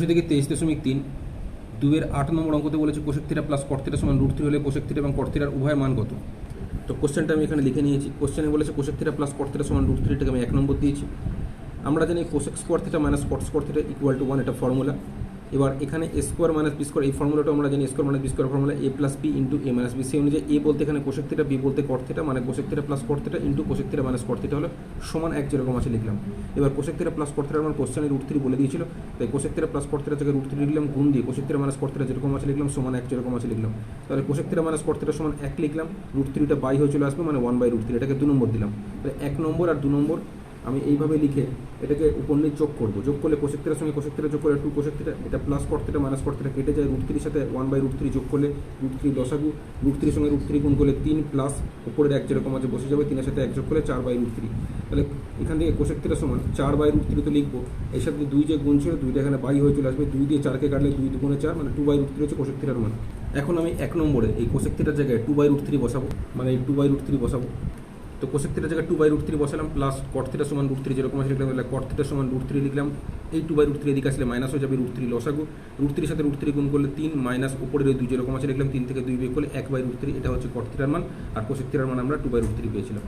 থেকে তেইশ দশমিক তিন। দুয়ের আট নম্বর অঙ্কতে বলেছে কোশেক প্লাস কট থিটা সমান রুট থ্রি হলে কোশেক এবং কট থিটার উভয় মান কত? তো কোশ্চেনটা আমি এখানে লিখে নিয়েছি। কোশ্চেনে বলেছে কোশেক প্লাস কট থিটা সমান রুট থ্রিটাকে আমি এক নম্বর দিয়েছি। আমরা জানি cosec square theta minus cot equal to one এটা ফর্মুলা এবার এখানে A square minus B square এই ফর্মুলাটা আমরা জানি square minus B square formula A plus B into A minus B সেই অনুযায়ী এ বলতে এখানে কোশেক থিটা বি বলতে কট থিটা মানে cosec theta plus cot theta into cosec theta minus cot theta হলো সমান এক যেরকম আছে লিখলাম। এবার cosec theta plus cot theta আমার কোশ্চেনে রুট থ্রি বলে দিয়েছিল, তাই cosec theta plus cot theta থেকে রুট থ্রি লিখলাম, গুণ দিয়ে cosec theta minus cot theta যেরকম আছে লিখলাম, সমান এক যেরকম আছে লিখলাম। তাহলে cosec theta minus cot theta সমান এক লিখলাম রুট থ্রিটা বাই হয়ে চলে আসবে মানে ওয়ান বাই রুট থ্রি এটাকে দু নম্বর দিলাম। তাহলে এক নম্বর আর দু নম্বর আমি এইভাবে লিখে এটাকে উপর নিচ যোগ করব। যোগ করলে কোশেক থিটার সঙ্গে কোশেক যোগ করলে টু কোশেক এটা প্লাস কট মাইনাস কট কেটে যায় রুট থ্রির সাথে ওয়ান বাই রুট থ্রি যোগ করলে রুট থ্রি দশাগু রুট থ্রির সঙ্গে রুট থ্রি গুণ করলে তিন প্লাস উপরের এক যেরকম আছে বসে যাবে, তিনের সাথে এক যোগ করলে চার বাই রুট থ্রি তাহলে এখান থেকে কোশেক থিটা সমান চার বাই রুট থ্রি তো লিখব। এর সাথে দুই যে গুণ ছিল, দুইটা এখানে বাই হয়ে চলে আসবে। দুই দিয়ে চারকে কাটলে দুই দুগুণে চার মানে টু বাই রুট থ্রি হচ্ছে কোশেক থিটার মান। এখন আমি এক নম্বরে এই কোশেক থিটার জায়গায় টু বাই রুট থ্রি বসাবো মানে এই টু বাই রুট থ্রি বসাবো। তো কোশেক থিটার জায়গায় টু বাই রুট থ্রি বসালাম প্লাস কট থিটা সমান রুট থ্রি যেরকম আছে লিখলাম কট থিটা সমান রুট থ্রি লিখলাম, এই টু বাই রুট থ্রি এদিকে আসলে মাইনাস হয়ে যাবে রুট থ্রি লসাগু। রুট থ্রির সাথে রুট থ্রি গুণ করলে তিন মাইনাস উপরের ওই দুই যেরকম আছে লিখলাম, তিন থেকে দুই বিয়ে করলে এক বাই রুট থ্রি এটা হচ্ছে কট থিটার মান, আর কোশেক থিটার মান আমরা টু বাই রুট থ্রি পেয়েছিলাম।